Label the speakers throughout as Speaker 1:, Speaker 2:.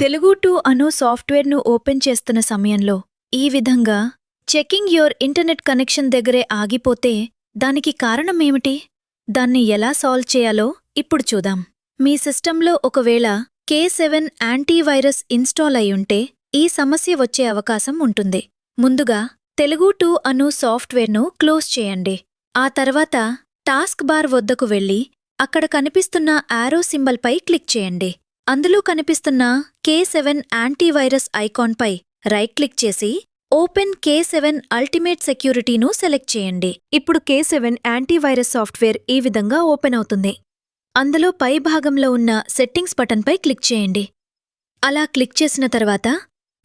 Speaker 1: Telugu two అను సాఫ్ట్వేర్ను open చేస్తున్న సమయంలో ఈ విధంగా చెకింగ్ యోర్ ఇంటర్నెట్ కనెక్షన్ దగ్గరే ఆగిపోతే దానికి కారణమేమిటి? దాన్ని ఎలా సాల్వ్ చేయాలో ఇప్పుడు చూద్దాం. మీ సిస్టంలో ఒకవేళ కే సెవెన్ యాంటీవైరస్ ఇన్స్టాల్ అయ్యుంటే ఈ సమస్య వచ్చే అవకాశం ఉంటుంది. ముందుగా తెలుగు టూ అను సాఫ్ట్వేర్ను క్లోజ్ చేయండి. ఆ తర్వాత టాస్క్ బార్ వద్దకు వెళ్ళి అక్కడ కనిపిస్తున్న ఆరో సింబల్పై క్లిక్ చేయండి. అందులో కనిపిస్తున్న కే సెవెన్ యాంటీవైరస్ ఐకాన్పై రైట్ క్లిక్ చేసి ఓపెన్ కే సెవెన్ అల్టిమేట్ సెక్యూరిటీను సెలెక్ట్ చేయండి. ఇప్పుడు కే సెవెన్ యాంటీవైరస్ సాఫ్ట్వేర్ ఈ విధంగా ఓపెన్ అవుతుంది. అందులో పై భాగంలో ఉన్న సెట్టింగ్స్ బటన్పై క్లిక్ చేయండి. అలా క్లిక్ చేసిన తర్వాత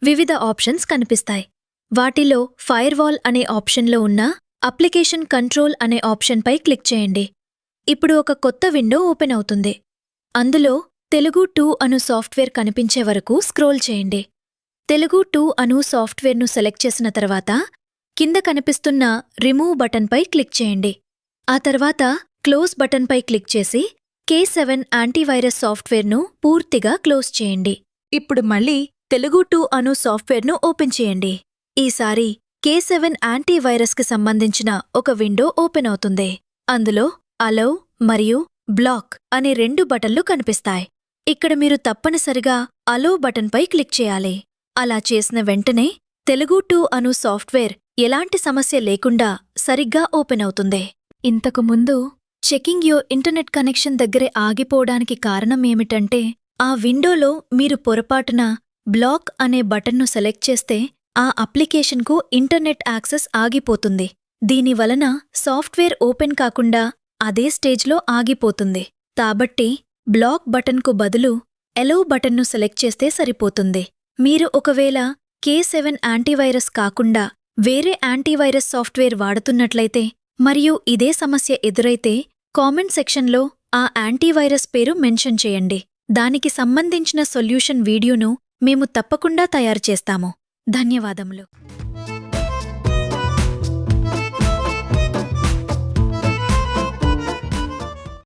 Speaker 1: వివిధ ఆప్షన్స్ కనిపిస్తాయి. వాటిలో ఫైర్వాల్ అనే ఆప్షన్లో ఉన్న అప్లికేషన్ కంట్రోల్ అనే ఆప్షన్పై క్లిక్ చేయండి. ఇప్పుడు ఒక కొత్త విండో ఓపెన్ అవుతుంది. అందులో తెలుగు టూ అను సాఫ్ట్వేర్ కనిపించే వరకు స్క్రోల్ చేయండి. తెలుగు టూ అను సాఫ్ట్వేర్ను సెలెక్ట్ చేసిన తర్వాత కింద కనిపిస్తున్న రిమూవ్ బటన్పై క్లిక్ చేయండి. ఆ తర్వాత క్లోజ్ బటన్పై క్లిక్ చేసి కే సెవెన్ యాంటీవైరస్ సాఫ్ట్వేర్ను పూర్తిగా క్లోజ్ చేయండి. ఇప్పుడు మళ్ళీ తెలుగు టూ అను సాఫ్ట్వేర్ను ఓపెన్ చేయండి. ఈసారి కే సెవెన్ యాంటీవైరస్కి సంబంధించిన ఒక విండో ఓపెన్ అవుతుంది. అందులో అలౌ మరియు బ్లాక్ అనే రెండు బటన్లు కనిపిస్తాయి. ఇక్కడ మీరు తప్పనిసరిగా అలో బటన్పై క్లిక్ చేయాలి. అలా చేసిన వెంటనే తెలుగు టూ అను సాఫ్ట్వేర్ ఎలాంటి సమస్య లేకుండా సరిగ్గా ఓపెన్ అవుతుంది. ఇంతకు ముందు చెకింగ్ యో ఇంటర్నెట్ కనెక్షన్ దగ్గరే ఆగిపోవడానికి కారణం ఏమిటంటే ఆ విండోలో మీరు పొరపాటున బ్లాక్ అనే బటన్ను సెలెక్ట్ చేస్తే ఆ అప్లికేషన్కు ఇంటర్నెట్ యాక్సెస్ ఆగిపోతుంది. దీనివలన సాఫ్ట్వేర్ ఓపెన్ కాకుండా అదే స్టేజ్లో ఆగిపోతుంది. కాబట్టి బ్లాక్ బటన్కు బదులు ఎలో బటన్ను సెలెక్ట్ చేస్తే సరిపోతుంది. మీరు ఒకవేళ కే సెవెన్ యాంటీవైరస్ కాకుండా వేరే యాంటీవైరస్ సాఫ్ట్వేర్ వాడుతున్నట్లయితే మరియు ఇదే సమస్య ఎదురైతే కామెంట్ సెక్షన్లో ఆ యాంటీవైరస్ పేరు మెన్షన్ చేయండి. దానికి సంబంధించిన సొల్యూషన్ వీడియోను మేము తప్పకుండా తయారు చేస్తాము. ధన్యవాదములు.